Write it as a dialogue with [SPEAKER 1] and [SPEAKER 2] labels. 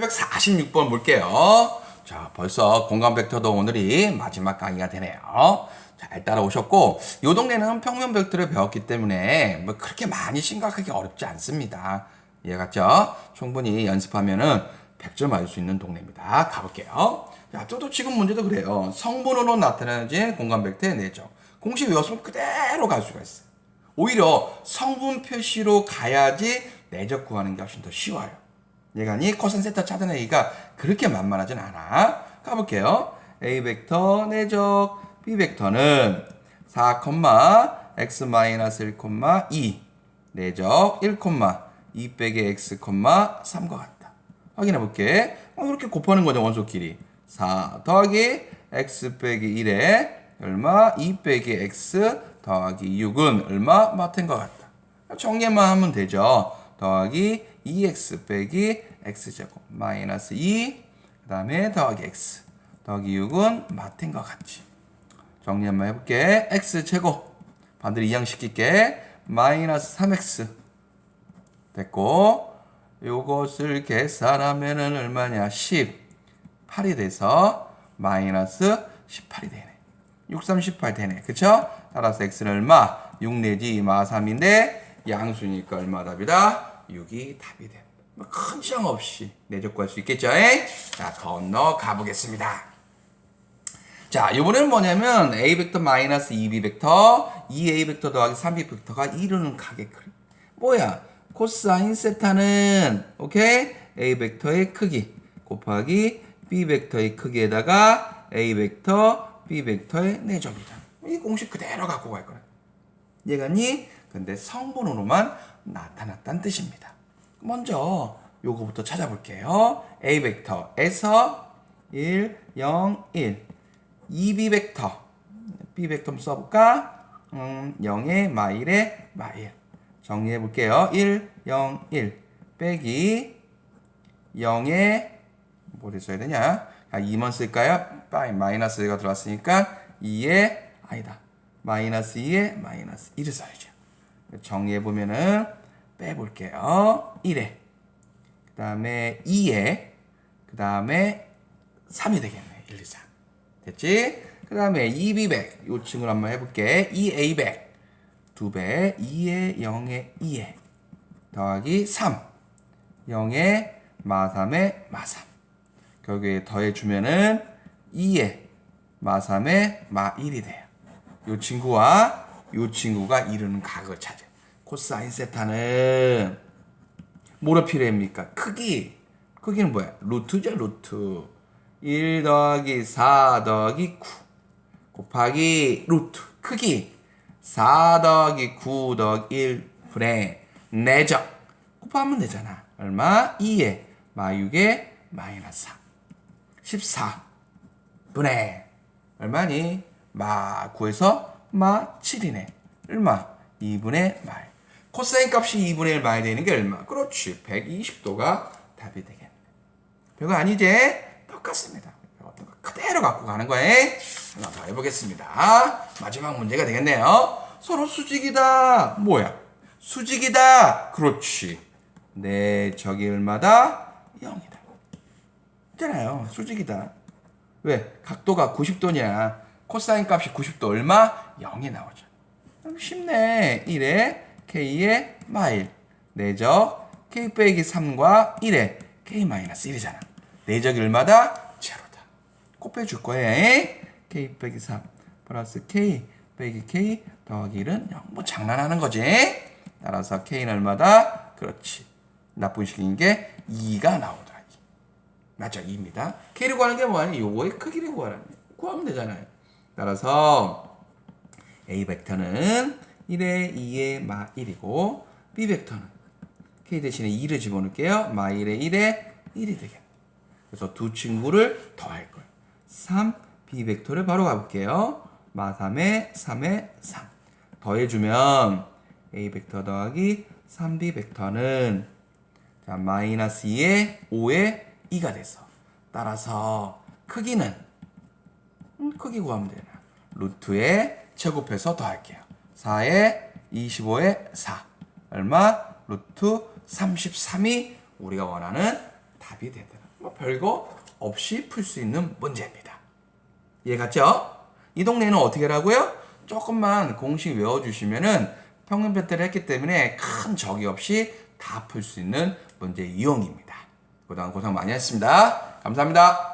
[SPEAKER 1] 846번 볼게요. 자, 벌써 공간 벡터도 오늘이 마지막 강의가 되네요. 잘 따라오셨고, 요 동네는 평면 벡터를 배웠기 때문에 뭐 그렇게 많이 심각하게 어렵지 않습니다. 이해 갔죠? 충분히 연습하면은 100점 맞을 수 있는 동네입니다. 가볼게요. 자, 또또 지금 문제도 그래요. 성분으로 나타나는 공간 벡터의 내적. 공식 외웠으면 그대로 갈 수가 있어요. 오히려 성분 표시로 가야지 내적 구하는 게 훨씬 더 쉬워요. 얘가니 세타 차단 A가 그렇게 만만하진 않아. 가볼게요. A 벡터 내적 B 벡터는 4, x 1, 2 내적 1, 2 빼기 x, 3과 같다. 확인해 볼게. 어, 이렇게 곱하는 거죠, 원소끼리. 4 더하기 x 빼기 1에 얼마? 2 빼기 x 더하기 6은 얼마? 같은 것 같다. 정리만 하면 되죠. 더하기 2x 빼기 x제곱 마이너스 2, 그 다음에 더하기 x 더하기 6은 같은 것 같지. 정리 한번 해볼게. x제곱 반대로 이항시킬게. 마이너스 3x 됐고 요것을 계산하면은 얼마냐? 18이 돼서 마이너스 18이 되네. 6, 3, 18 되네. 그쵸? 따라서 x는 얼마? 6 내지 마 3인데 양수니까 얼마 답이다? 6이 답이 된다. 뭐큰 지장 없이 내적 구할 수 있겠죠? 에? 자, 건너 가보겠습니다. 자, 이번에는 뭐냐면 a 벡터 마이너스 2b 벡터 2a 벡터 더하기 3b 벡터가 이루는 각의 크기. 뭐야? 코사인 세타는 오케이? a 벡터의 크기 곱하기 b 벡터의 크기에다가 a 벡터 b 벡터의 내적이다. 이 공식 그대로 갖고 갈 거야. 얘가니 근데 성분으로만 나타났다는 뜻입니다. 먼저 요거부터 찾아볼게요. A 벡터에서 1, 0, 1 2B 벡터 B 벡터 한번 써볼까? 음, 0에 마일에 마일 정리해 볼게요. 1, 0, 1 빼기 0에 뭐를 써야 되냐? 아, 2만 쓸까요? 마이너스가 들어왔으니까 2에 아니다. 마이너스 2에 마이너스 1을 써야죠. 정리해 보면은 빼볼게요. 1에 그 다음에 2에 그 다음에 3이 되겠네. 1, 2, 3 됐지? 그 다음에 2B백 요 친구를 한번 해볼게. 2A백 2배 2에 0에 2에 더하기 3 0에 마3에 마3 결국에 더해주면은 2에 마3에 마1이 돼요. 요 친구와 요 친구가 이루는 각을 찾아. 코사인 세타는 뭐로 필요합니까? 크기. 크기는 뭐야? 루트죠, 루트. 1 더하기 4 더하기 9 곱하기 루트. 크기. 4 더하기 9 더하기 1 분의 내적. 곱하면 되잖아. 얼마? 2에 마 6에 마이너스 4. 14 분의 얼마니? 마 9에서 마 7이네. 얼마? 2분의 말. 코사인 값이 2분의 1 마이 되는 게 얼마? 그렇지. 120도가 답이 되겠네. 별거 아니지? 똑같습니다. 그대로 갖고 가는 거예요. 하나 더 해보겠습니다. 마지막 문제가 되겠네요. 서로 수직이다. 뭐야? 수직이다. 그렇지. 네, 저기 얼마다? 0이다. 있잖아요. 수직이다. 왜? 각도가 90도냐? 코사인 값이 90도 얼마? 0이 나오죠. 쉽네. 1에 k의 마일. 내적 k 빼기 3과 1에 k 마이너스 1이잖아. 내적이 얼마다? 제로다. 꼭 빼줄 거야. k 빼기 3 플러스 k 빼기 k 더하기 1은 0. 뭐 장난하는 거지. 따라서 k는 얼마다? 그렇지. 나쁜 식인 게 2가 나오더라. 맞죠? 2입니다. k를 구하는 게 뭐하니? 요거의 크기를 구하라는 구하면 되잖아요. 따라서 a 벡터는 1에 2에 마 1이고 b 벡터는 k 대신에 2를 집어넣을게요. 마 1에 1에 1이 되겠네. 그래서 두 친구를 더할 거예요. 3 b 벡터를 바로 가볼게요. 마 3에 3에 3 더해주면 a 벡터 더하기 3b 벡터는 자 마이너스 2에 5에 2가 돼서 따라서 크기는 음, 크기 구하면 되나 루트에 제곱해서 더할게요 4에 25에 4 얼마? 루트 33이 우리가 원하는 답이 되더라. 뭐 별거 없이 풀 수 있는 문제입니다. 이해 갔죠? 이 동네는 어떻게 하라고요? 조금만 공식 외워주시면은 평균 배틀을 했기 때문에 큰 적이 없이 다 풀 수 있는 문제 이용입니다. 고생 많이 했습니다. 감사합니다.